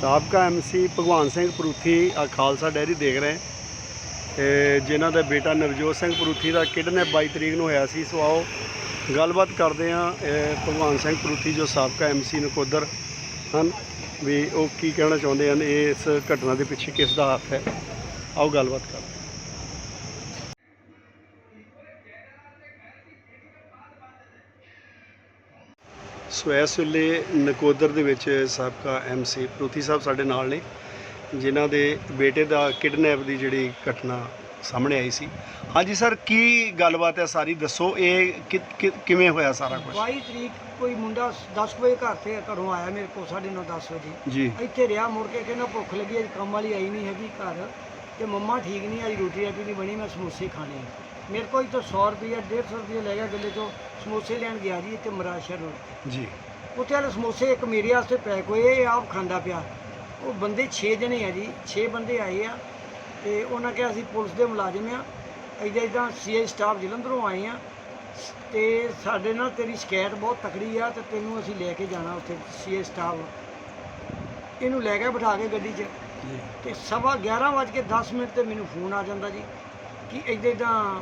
ਸਾਬਕਾ ਐਮਸੀ ਭਗਵਾਨ ਸਿੰਘ ਪਰੂਥੀ ਆ ਖਾਲਸਾ ਡੈਰੀ ਦੇਖ ਰਹੇ ਹੈ। ਤੇ ਜਿਨ੍ਹਾਂ ਦਾ ਬੇਟਾ ਨਵਜੋਤ ਸਿੰਘ ਪਰੂਥੀ ਦਾ ਕਿਡਨੈਪ 22 ਤਰੀਕ ਨੂੰ ਹੋਇਆ ਸੀ, ਸੋ ਆਓ ਗੱਲਬਾਤ ਕਰਦੇ ਆ ਭਗਵਾਨ ਸਿੰਘ ਪਰੂਥੀ ਜੋ ਸਾਬਕਾ ਐਮਸੀ ਨਕੋਦਰ ਹਨ, ਵੀ ਉਹ ਕੀ ਕਹਿਣਾ ਚਾਹੁੰਦੇ ਹਨ, ਇਸ ਘਟਨਾ ਦੇ ਪਿੱਛੇ ਕਿਸ ਦਾ ਹੱਥ ਹੈ? ਆਓ ਗੱਲਬਾਤ ਕਰਦੇ ਸੋ ਇਸ ਵੇਲੇ ਨਕੋਦਰ ਦੇ ਵਿੱਚ ਸਾਬਕਾ ਐਮਸੀ ਪਰੂਥੀ ਸਾਹਿਬ ਸਾਡੇ ਨਾਲ ਨੇ ਜਿਨ੍ਹਾਂ ਦੇ ਬੇਟੇ ਦਾ ਕਿਡਨੈਪ ਦੀ ਜਿਹੜੀ ਘਟਨਾ ਸਾਹਮਣੇ ਆਈ ਸੀ। ਹਾਂਜੀ ਸਰ ਕੀ ਗੱਲਬਾਤ ਹੈ ਸਾਰੀ? ਦੱਸੋ ਇਹ ਕਿ- ਕਿ- ਕਿਵੇਂ ਹੋਇਆ ਸਾਰਾ ਕੁਝ 22 ਤਰੀਕ ਕੋਈ ਮੁੰਡਾ 10 ਵਜੇ ਘਰ ਤੇ ਘਰੋਂ ਆਇਆ ਮੇਰੇ ਕੋਲ 9:30 10 ਵਜੇ। ਜੀ। ਇੱਥੇ ਰਿਹਾ ਮੁੜ ਕੇ ਕਹਿੰਦਾ ਭੁੱਖ ਲੱਗੀ ਅੱਜ ਕੰਮ ਵਾਲੀ ਆਈ ਨਹੀਂ ਹੈਗੀ ਘਰ ਤੇ ਮੰਮਾ ਠੀਕ ਨਹੀਂ ਅੱਜ ਰੋਟੀ ਰਾਟੀ ਨਹੀਂ ਬਣੀ ਮੈਂ ਸਮੋਸੇ ਖਾਣੇ ਆ। ਮੇਰੇ ਕੋਲ ਤਾਂ 100 ਰੁਪਏ 150 ਰੁਪਏ ਲੈ ਗਿਆ ਗੱਲੇ ਤੋਂ ਸਮੋਸੇ ਲੈਣ ਗਿਆ ਜੀ ਇੱਥੇ ਮਰਾਸ਼ਾ ਰੋਡ ਜੀ। ਉੱਥੇ ਵਾਲੇ ਸਮੋਸੇ ਇੱਕ ਮੇਰੇ ਵਾਸਤੇ ਪੈਕ ਹੋਏ ਇਹ ਆਪ ਖਾਂਦਾ ਪਿਆ। ਉਹ ਬੰਦੇ 6 ਜਣੇ ਆ ਜੀ 6 ਬੰਦੇ ਆਏ ਆ ਤੇ ਉਹਨਾਂ ਕਿਹਾ ਅਸੀਂ ਪੁਲਿਸ ਦੇ ਮੁਲਾਜ਼ਮ ਆ। ਇੱਦਾਂ ਇੱਦਾਂ ਸੀਏ ਸਟਾਫ ਜਲੰਧਰੋਂ ਆਏ ਆ ਤੇ ਸਾਡੇ ਨਾਲ ਤੇਰੀ ਸ਼ਿਕਾਇਤ ਬਹੁਤ ਤਕੜੀ ਆ ਤੇ ਤੈਨੂੰ ਅਸੀਂ ਲੈ ਕੇ ਜਾਣਾ ਉੱਥੇ ਸੀਏ ਸਟਾਫ। ਇਹਨੂੰ ਲੈ ਕੇ ਬਿਠਾ ਕੇ ਗੱਡੀ 'ਚ ਤੇ ਸਵਾ 11 ਵੱਜ ਕੇ 10 ਮਿੰਟ ਤੇ ਮੈਨੂੰ ਫੋਨ ਆ ਜਾਂਦਾ ਜੀ। ਕਿ ਇੱਦਾਂ ਇੱਦਾਂ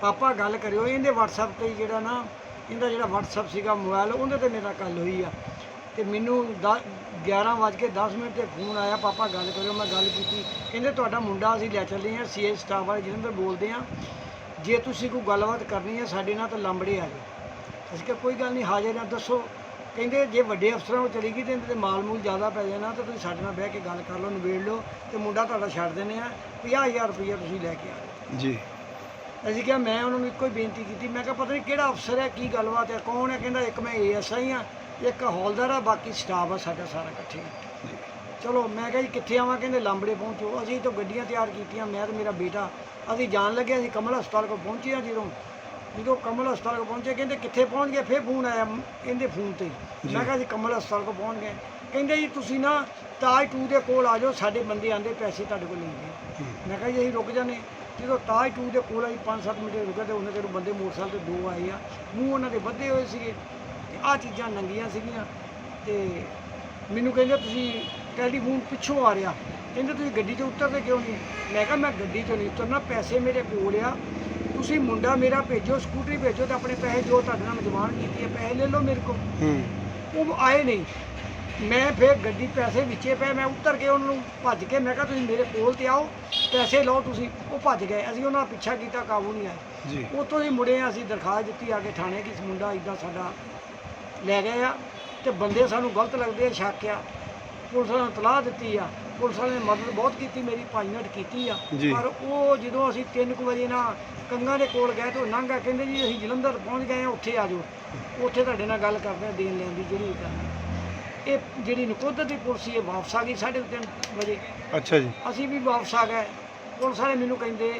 ਪਾਪਾ ਗੱਲ ਕਰਿਓ, ਇਹਦੇ WhatsApp ਤੇ ਜਿਹੜਾ ਨਾ, ਇਹਦਾ ਜਿਹੜਾ WhatsApp ਸੀਗਾ ਮੋਬਾਈਲ ਉਹਦੇ ਤੇ ਮੇਰਾ ਗੱਲ ਹੋਈ ਆ। ਤੇ ਮੈਨੂੰ 11 ਵੱਜ ਕੇ 10 ਮਿੰਟ ਤੇ ਫੋਨ ਆਇਆ, ਪਾਪਾ ਗੱਲ ਕਰਿਓ, ਮੈਂ ਗੱਲ ਕੀਤੀ। ਕਹਿੰਦੇ ਤੁਹਾਡਾ ਮੁੰਡਾ ਅਸੀਂ ਲੈ ਚੱਲੇ ਹਾਂ ਸੀਏ ਸਟਾਫ ਵਾਲੇ ਜਲੰਧਰ ਬੋਲਦੇ ਆ ਜੇ ਤੁਸੀਂ ਕੋਈ ਗੱਲਬਾਤ ਕਰਨੀ ਹੈ, ਸਾਡੇ ਨਾਲ ਤਾਂ ਲੰਬੜੇ ਆ ਜਾਓ। ਅਸੀਂ ਕਿਹਾ, ਕੋਈ ਗੱਲ ਨਹੀਂ, ਹਾਜ਼ਰ ਆ ਦੱਸੋ। ਕਹਿੰਦੇ ਜੇ ਵੱਡੇ ਅਫਸਰਾਂ ਨੂੰ ਚਲੀ ਗਈ ਤੇ ਇਹਦੇ ਤੇ ਮਾਲ ਮੂਲ ਜ਼ਿਆਦਾ ਪੈ ਜਾਣਾ ਤਾਂ ਤੁਸੀਂ ਸਾਡੇ ਨਾਲ ਬਹਿ ਕੇ ਗੱਲ ਕਰ ਲਓ ਨਿਬੇੜ ਲਓ ਤੇ ਮੁੰਡਾ ਤੁਹਾਡਾ ਛੱਡ ਦਿੰਦੇ ਆ 50000 ਰੁਪਈਆ ਤੁਸੀਂ ਲੈ ਕੇ ਆਓ ਜੀ। ਅਸੀਂ ਕਿਹਾ ਮੈਂ ਉਹਨਾਂ ਨੂੰ ਇੱਕੋ ਹੀ ਬੇਨਤੀ ਕੀਤੀ ਮੈਂ ਕਿਹਾ ਪਤਾ ਨਹੀਂ ਕਿਹੜਾ ਅਫਸਰ ਹੈ ਕੀ ਗੱਲਬਾਤ ਹੈ ਕੌਣ ਹੈ ਕਹਿੰਦਾ ਇੱਕ ਮੈਂ ਏਐਸਆਈ ਆ ਇੱਕ ਹੌਲਦਾਰ ਆ ਬਾਕੀ ਸਟਾਫ ਆ ਸਾਡਾ ਸਾਰਾ ਇਕੱਠੇ। ਚਲੋ ਮੈਂ ਕਿਹਾ ਜੀ ਕਿੱਥੇ ਆਵਾਂ ਕਹਿੰਦੇ ਲਾਂਬੜੇ ਪਹੁੰਚੋ। ਅਸੀਂ ਤਾਂ ਗੱਡੀਆਂ ਤਿਆਰ ਕੀਤੀਆਂ ਮੈਂ ਤੇ ਮੇਰਾ ਬੇਟਾ ਅਸੀਂ ਜਾਣ ਲੱਗੇ ਅਸੀਂ ਕਮਲ ਹਸਪਤਾਲ ਕੋਲ ਪਹੁੰਚੇ ਹਾਂ ਜਦੋਂ ਜਦੋਂ ਕਮਲ ਹਸਪਤਾਲ ਕੋਲ ਪਹੁੰਚੇ ਕਹਿੰਦੇ ਕਿੱਥੇ ਪਹੁੰਚ ਗਏ? ਫਿਰ ਫੋਨ ਆਇਆ ਇਹਦੇ ਫੋਨ ਤੇ। ਮੈਂ ਕਿਹਾ ਅਸੀਂ ਕਮਲ ਹਸਪਤਾਲ ਕੋਲ ਪਹੁੰਚ ਗਏ। ਕਹਿੰਦੇ ਜੀ ਤੁਸੀਂ ਨਾ ਤਾਜ 2 ਦੇ ਕੋਲ ਆ ਜਾਓ ਸਾਡੇ ਬੰਦੇ ਆਂਦੇ ਪੈਸੇ ਤੁਹਾਡੇ ਕੋਲ ਲੈਂਦੇ ਮੈਂ ਕਿਹਾ ਜੀ ਅਸੀਂ ਰੁਕ ਜਾਂਦੇ। ਜਦੋਂ ਤਾਜ 2 ਦੇ ਕੋਲ ਆਈ 5-7 ਮਿੰਟ ਰੁਕੇ ਤੇ ਉਹਨੇ ਜਿਹੜੇ ਬੰਦੇ ਮੋਟਰਸਾਈਕਲ ਤੇ ਦੋ ਆਏ ਆ ਮੂੰਹ ਉਹਨਾਂ ਦੇ ਵੱਧੇ ਹੋਏ ਸੀਗੇ। ਤੇ ਆਹ ਚੀਜ਼ਾਂ ਨੰਗੀਆਂ ਸੀਗੀਆਂ। ਤੇ ਮੈਨੂੰ ਕਹਿੰਦੇ ਤੁਸੀਂ ਟੈਲੀਫੋਨ ਪਿੱਛੋਂ ਆ ਰਿਹਾ। ਕਹਿੰਦੇ ਤੁਸੀਂ ਗੱਡੀ 'ਚ ਉਤਰਦੇ ਕਿਉਂ ਨਹੀਂ? ਮੈਂ ਕਿਹਾ ਮੈਂ ਗੱਡੀ 'ਚੋਂ ਨਹੀਂ ਉਤਰਨਾ ਪੈਸੇ ਮੇਰੇ ਕੋਲ ਆ। ਤੁਸੀਂ ਮੁੰਡਾ ਮੇਰਾ ਭੇਜੋ ਸਕੂਟਰੀ ਭੇਜੋ ਤੇ ਆਪਣੇ ਪੈਸੇ ਜੋ ਤੁਹਾਡੇ ਨਾਲ ਜ਼ਮਾਨ ਕੀਤੀ ਹੈ ਪੈਸੇ ਲੈ ਲਓ ਮੇਰੇ ਕੋਲ। ਹੂੰ। ਉਹ ਆਏ ਨਹੀਂ। ਮੈਂ ਫਿਰ ਗੱਡੀ ਪੈਸੇ ਵਿੱਚੇ ਪਏ ਮੈਂ ਉੱਤਰ ਕੇ ਉਹਨਾਂ ਨੂੰ ਭੱਜ ਕੇ ਮੈਂ ਕਿਹਾ ਤੁਸੀਂ ਮੇਰੇ ਕੋਲ ਤੇ ਆਓ ਪੈਸੇ ਲਓ ਤੁਸੀਂ। ਉਹ ਭੱਜ ਗਏ। ਅਸੀਂ ਉਹਨਾਂ ਪਿੱਛਾ ਕੀਤਾ ਕਾਬੂ ਨਹੀਂ ਆਏ। ਜੀ। ਉੱਥੋਂ ਹੀ ਮੁੜੇ ਅਸੀਂ ਦਰਖਾਸਤ ਦਿੱਤੀ ਆ ਕੇ ਥਾਣੇ ਕਿ ਇਸ ਮੁੰਡਾ ਇਦਾਂ ਸਾਡਾ ਲੈ ਗਏ ਆ। ਤੇ ਬੰਦੇ ਸਾਨੂੰ ਗਲਤ ਲੱਗਦੇ ਆ ਸ਼ੱਕ ਆ। ਪੁਲਿਸ ਨੂੰ ਤਲਾਹ ਦਿੱਤੀ ਆ। ਪੁਲਿਸ ਵਾਲਿਆਂ ਨੇ ਮਦਦ ਬਹੁਤ ਕੀਤੀ ਮੇਰੀ ਮਿੰਟ ਕੀਤੀ ਆ। ਜੀ। ਪਰ ਉਹ ਜਦੋਂ ਅਸੀਂ 3 ਵਜੇ ਨਾ ਕੰਗਾਂ ਦੇ ਕੋਲ ਗਏ ਤੇ ਉਹ ਲੰਘਾ ਕਹਿੰਦੇ ਜੀ ਅਸੀਂ ਜਲੰਧਰ ਪਹੁੰਚ ਗਏ ਆ ਉੱਥੇ ਆ ਜਾਓ। ਉੱਥੇ ਤੁਹਾਡੇ ਨਾਲ ਗੱਲ ਕਰਦੇ ਆ ਦੇਣ ਲੈਣ ਦੀ ਜਿਹੜੀ ਕਰਨੀ। ਇਹ ਜਿਹੜੀ ਨਕੋਦਰ ਦੀ ਪੁਲਿਸ ਸੀ ਇਹ ਵਾਪਸ ਆ ਗਈ 3:30 ਵਜੇ। ਅੱਛਾ ਜੀ। ਅਸੀਂ ਵੀ ਵਾਪਸ ਆ ਗਏ। ਪੁਲਿਸ ਵਾਲੇ ਮੈਨੂੰ ਕਹਿੰਦੇ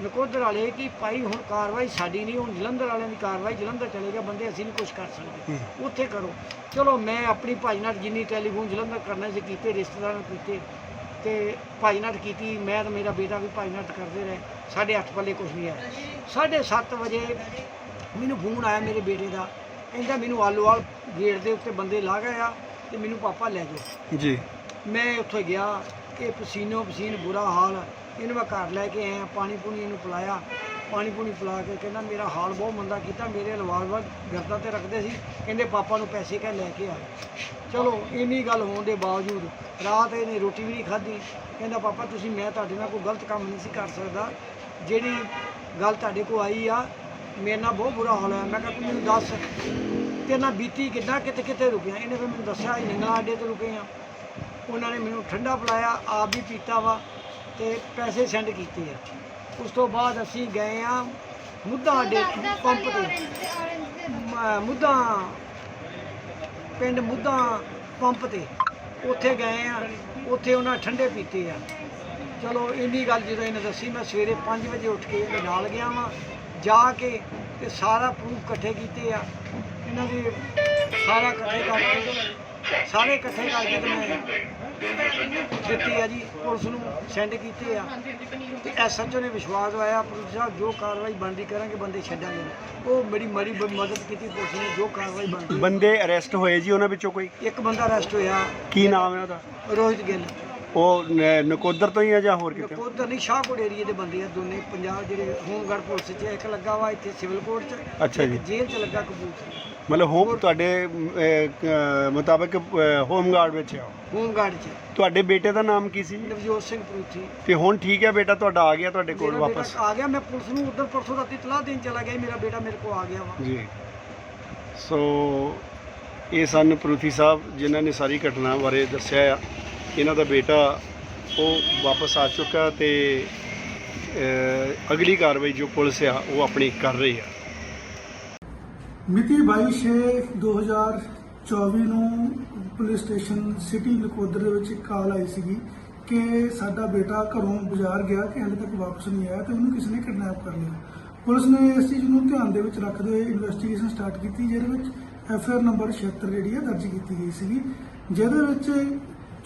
ਨਕੋਦਰ ਵਾਲੇ ਕਿ ਭਾਈ ਹੁਣ ਕਾਰਵਾਈ ਸਾਡੀ ਨਹੀਂ ਹੁਣ ਜਲੰਧਰ ਵਾਲਿਆਂ ਦੀ ਕਾਰਵਾਈ ਜਲੰਧਰ ਚਲੇ ਗਿਆ ਬੰਦੇ ਅਸੀਂ ਨਹੀਂ ਕੁਝ ਕਰ ਸਕਦੇ। ਉੱਥੇ ਕਰੋ। ਚਲੋ ਮੈਂ ਆਪਣੀ ਭਾਈ ਨਾਲ ਜਿੰਨੀ ਟੈਲੀਫੋਨ ਜਲੰਧਰ ਕਰਨੇ ਸੀ ਕੀਤੇ ਰਿਸ਼ਤੇਦਾਰਾਂ ਨੂੰ ਕੀਤੇ ਤੇ ਭਾਈ ਨਾਲ ਕੀਤੀ ਮੈਂ ਤੇ ਮੇਰਾ ਬੇਟਾ ਵੀ ਭਾਈ ਨਾਲ ਕਰਦੇ ਰਹੇ ਸਾਡੇ ਅੱਠ ਪੱਲੇ ਕੁਝ ਨਹੀਂ ਆਇਆ। ਸਾਢੇ ਸੱਤ ਵਜੇ ਮੈਨੂੰ ਫੋਨ ਆਇਆ ਮੇਰੇ ਬੇਟੇ ਦਾ ਕਹਿੰਦਾ ਮੈਨੂੰ ਆਲੋਵਾਲ ਗੇਟ ਦੇ ਉੱਤੇ ਬੰਦੇ ਲਾ ਗਏ ਆ ਤੇ ਮੈਨੂੰ ਪਾਪਾ ਲੈ ਜਾਓ। ਜੀ। ਮੈਂ ਉੱਥੇ ਗਿਆ ਇਹ ਪਸੀਨੋ ਪਸੀਨ ਬੁਰਾ ਹਾਲ ਇਹਨੂੰ ਮੈਂ ਘਰ ਲੈ ਕੇ ਆਇਆ, ਪਾਣੀ ਪੂਣੀ ਇਹਨੂੰ ਪਿਲਾਇਆ, ਪਾਣੀ ਪੂਣੀ ਪਿਲਾ ਕੇ ਕਹਿੰਦਾ ਮੇਰਾ ਹਾਲ ਬਹੁਤ ਮੰਦਾ ਕੀਤਾ, ਮੇਰੇ ਰਿਵਾਲਵਰ ਗਰਦਾ ਤੇ ਰੱਖਦੇ ਸੀ, ਕਹਿੰਦੇ ਪਾਪਾ ਨੂੰ ਪੈਸੇ ਕਹਿ ਲੈ ਕੇ ਆ। ਚਲੋ, ਇੰਨੀ ਗੱਲ ਹੋਣ ਦੇ ਬਾਵਜੂਦ ਰਾਤ ਇਹਨੇ ਰੋਟੀ ਵੀ ਨਹੀਂ ਖਾਧੀ, ਕਹਿੰਦਾ ਪਾਪਾ ਤੁਸੀਂ ਮੈਂ ਤੁਹਾਡੇ ਨਾਲ ਕੋਈ ਗਲਤ ਕੰਮ ਨਹੀਂ ਸੀ ਕਰ ਸਕਦਾ, ਜਿਹੜੀ ਗੱਲ ਤੁਹਾਡੇ ਕੋਲ ਆਈ ਆ, ਮੇਰੇ ਨਾਲ ਬਹੁਤ ਬੁਰਾ ਹਾਲ ਹੋਇਆ। ਮੈਂ ਕਿਹਾ ਤੂੰ ਮੈਨੂੰ ਦੱਸ ਤੇ ਨਾ ਬੀਤੀ ਕਿੱਦਾਂ, ਕਿੱਥੇ ਕਿੱਥੇ ਰੁਕਿਆ? ਇਹਨੇ ਫਿਰ ਮੈਨੂੰ ਦੱਸਿਆ ਅਸੀਂ ਨਿੰਗਲਾ ਅੱਡੇ ਤੇ ਰੁਕੇ ਆ। ਉਹਨਾਂ ਨੇ ਮੈਨੂੰ ਠੰਡਾ ਪਿਲਾਇਆ, ਆਪ ਵੀ ਪੀਤਾ ਵਾ। ਤੇ ਪੈਸੇ ਸੈਂਡ ਕੀਤੇ ਆ। ਉਸ ਤੋਂ ਬਾਅਦ ਅਸੀਂ ਗਏ ਆ ਮੁੱਦਾ ਅੱਡੇ ਪੰਪ ਤੇ। ਮ- ਮੁੱਦਾ ਪਿੰਡ ਮੁੱਦਾ ਪੰਪ ਤੇ। ਉੱਥੇ ਗਏ ਆ। ਉੱਥੇ ਉਹਨਾਂ ਠੰਡੇ ਪੀਤੇ ਆ। ਚਲੋ ਇੰਨੀ ਗੱਲ ਜਦੋਂ ਇਹਨੇ ਦੱਸੀ ਮੈਂ ਸਵੇਰੇ 5 ਵਜੇ ਉੱਠ ਕੇ ਇਹਦੇ ਨਾਲ ਗਿਆ ਵਾਂ। ਜਾ ਕੇ ਤੇ ਸਾਰਾ ਪ੍ਰੂਫ ਇਕੱਠੇ ਕੀਤੇ ਆ। ਇਹਨਾਂ ਦੇ ਸਾਰਾ ਇਕੱਠੇ ਕਰਕੇ ਸਾਰੇ ਇਕੱਠੇ ਕਰਕੇ ਤੇ ਮੈਂ ਦਿੱਤੀ ਆ ਜੀ ਪੁਲਿਸ ਨੂੰ ਸੈਂਡ ਕੀਤੇ ਆ। ਤੇ ਐਸਐਚਓ ਨੇ ਵਿਸ਼ਵਾਸ ਦਵਾਇਆ ਪੁਲਿਸ ਸਾਹਿਬ ਜੋ ਕਾਰਵਾਈ ਬਣਦੀ ਕਰਾਂਗੇ ਬੰਦੇ ਛੱਡਾਂਗੇ। ਉਹ ਮਰੀ ਬ- ਮਦਦ ਕੀਤੀ ਪੁਲਿਸ ਨੇ ਜੋ ਕਾਰਵਾਈ ਬਣਦੀ। ਬੰਦੇ ਅਰੈਸਟ ਹੋਏ ਜੀ ਉਹਨਾਂ ਵਿੱਚੋਂ ਕੋਈ? ਇੱਕ ਬੰਦਾ ਅਰੈਸਟ ਹੋਇਆ। ਕੀ ਨਾਮ ਹੈ ਉਹਦਾ? ਰੋਹਿਤ ਗਿੱਲ। ਉਹ ਨ- ਨਕੋਦਰ ਤੋਂ ਹੀ ਹੈ ਜਾਂ ਹੋਰ ਕਿਤੇ ਨਕੋਦਰ ਨਹੀਂ ਸ਼ਾਹਕੋਟ ਏਰੀਏ ਦੇ ਬੰਦੇ ਆ ਦੋਨੇ ਪੰਜਾਬ ਜਿਹੜੇ ਹੋਮਗਾਰਡ ਪੁਲਿਸ 'ਚ ਇੱਕ ਲੱਗਾ ਵਾ ਇੱਥੇ ਸਿਵਲ ਕੋਰਟ 'ਚ ਅੱਛਾ ਜੀ। ਜੇਲ੍ਹ 'ਚ ਲੱਗਾ ਕਪੂਰਥਲੇ। ਮਤਲਬ ਹੋਮ ਤੁਹਾਡੇ ਅਹ, ਮੁਤਾਬਕ ਹੋਮਗਾਰਡ ਵਿੱਚ ਆ ਉਹ। ਹੋਮਗਾਰਡ 'ਚ। ਤੁਹਾਡੇ ਬੇਟੇ ਦਾ ਨਾਮ ਕੀ ਸੀ? ਨਵਜੋਤ ਸਿੰਘ ਪਰੂਥੀ। ਤੇ ਹੁਣ ਠੀਕ ਹੈ ਬੇਟਾ ਤੁਹਾਡਾ ਆ ਗਿਆ ਤੁਹਾਡੇ ਕੋਲ ਮੇਰਾ ਵਾਪਸ? ਬੇਟਾ ਆ ਗਿਆ ਮੈਂ ਪੁਲਿਸ ਨੂੰ ਉਧਰ ਪਰਸੋਂ ਰਾਤੀ ਤਲਾਹ ਦੇਣ ਚਲਾ ਗਿਆ ਸੀ, ਮੇਰਾ ਬੇਟਾ ਮੇਰੇ ਕੋਲ ਆ ਗਿਆ ਵਾ। ਜੀ। ਸੋ ਇਹ ਸਨ ਪ੍ਰੂਥੀ ਸਾਹਿਬ ਜਿਨ੍ਹਾਂ ਨੇ ਸਾਰੀ ਘਟਨਾ ਬਾਰੇ ਦੱਸਿਆ ਆ। ਇਹਨਾਂ ਦਾ ਬੇਟਾ ਉਹ ਵਾਪਸ ਆ ਚੁੱਕਾ ਤੇ ਅਗਲੀ ਕਾਰਵਾਈ ਜੋ ਪੁਲਿਸ ਆ, ਉਹ ਆਪਣੀ ਕਰ ਰਹੀ ਆ। ਮਿਤੀ 22/6/2024 ਨੂੰ ਪੁਲਿਸ ਸਟੇਸ਼ਨ ਸਿਟੀ ਨਕੋਦਰ ਦੇ ਵਿੱਚ ਇੱਕ ਕਾਲ ਆਈ ਸੀਗੀ ਕਿ ਸਾਡਾ ਬੇਟਾ ਘਰੋਂ ਬਾਜ਼ਾਰ ਗਿਆ ਕਿ ਹਾਲੇ ਤੱਕ ਵਾਪਸ ਨਹੀਂ ਆਇਆ ਤੇ ਉਹਨੂੰ ਕਿਸੇ ਨੇ ਕਿਡਨੈਪ ਕਰ ਲਿਆ। ਪੁਲਿਸ ਨੇ ਇਸ ਚੀਜ਼ ਨੂੰ ਧਿਆਨ ਦੇ ਵਿੱਚ ਰੱਖਦੇ ਹੋਏ ਇਨਵੈਸਟੀਗੇਸ਼ਨ ਸਟਾਰਟ ਕੀਤੀ, ਜਿਹਦੇ ਵਿੱਚ ਐਫ ਆਰ ਨੰਬਰ 76 ਜਿਹੜੀ ਹੈ ਦਰਜ ਕੀਤੀ ਗਈ ਸੀਗੀ। ਜਿਹਦੇ ਵਿੱਚ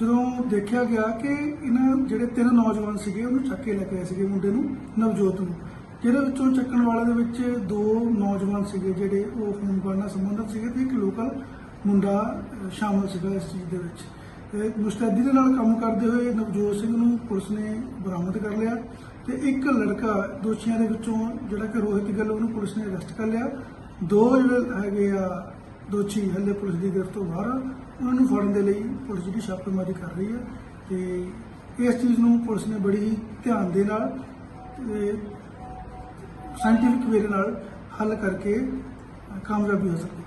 ਜਦੋਂ ਦੇਖਿਆ ਗਿਆ ਕਿ ਇਹਨਾਂ ਜਿਹੜੇ ਤਿੰਨ ਨੌਜਵਾਨ ਸੀਗੇ ਉਹਨੂੰ ਚੱਕ ਕੇ ਲੈ ਕੇ ਆਏ ਸੀਗੇ ਮੁੰਡੇ ਨੂੰ ਨਵਜੋਤ ਨੂੰ। ਜਿਹਦੇ ਵਿੱਚੋਂ ਚੱਕਣ ਵਾਲੇ ਦੇ ਵਿੱਚ ਦੋ ਨੌਜਵਾਨ ਸੀਗੇ ਜਿਹੜੇ ਉਹ ਹੋਮਗਾਰਡ ਨਾਲ ਸੰਬੰਧਿਤ ਸੀਗੇ ਤੇ ਇੱਕ ਲੋਕਲ ਮੁੰਡਾ ਅਹ, ਸ਼ਾਮਲ ਸੀਗਾ ਇਸ ਚੀਜ਼ ਦੇ ਵਿੱਚ। ਮੁਸਤੈਦੀ ਦੇ ਨਾਲ ਕੰਮ ਕਰਦੇ ਹੋਏ ਨਵਜੋਤ ਸਿੰਘ ਨੂੰ ਪੁਲਿਸ ਨੇ ਬਰਾਮਦ ਕਰ ਲਿਆ ਤੇ ਇੱਕ ਲੜਕਾ ਦੋਸ਼ੀਆਂ ਦੇ ਵਿੱਚੋਂ ਜਿਹੜਾ ਕਿ ਰੋਹਿਤ ਗੱਲ ਉਹਨੂੰ ਪੁਲਿਸ ਨੇ ਅਰੈਸਟ ਕਰ ਲਿਆ। ਦੋ ਜਿਹੜੇ ਹੈਗੇ ਆ ਦੋਸ਼ੀ ਹੱਲੇ ਪੁਲਿਸ ਦੀ ਗਿਰਫਤ ਤੋਂ ਬਾਹਰ। ਆ ਉਹਨਾਂ ਨੂੰ ਫੜਨ ਦੇ ਲਈ ਪੁਲਿਸ ਜਿਹੜੀ ਛਾਪੇਮਾਰੀ ਕਰ ਰਹੀ ਹੈ ਤੇ ਇਸ ਚੀਜ਼ ਨੂੰ ਪੁਲਿਸ ਨੇ ਬੜੀ ਹੀ ਧਿਆਨ ਦੇ ਨਾਲ ਸਾਇੰਟੀਫਿਕ ਵੇ ਨਾਲ ਹੱਲ ਕਰਕੇ ਕਾਮਯਾਬੀ ਹੋ ਸਕਦੀ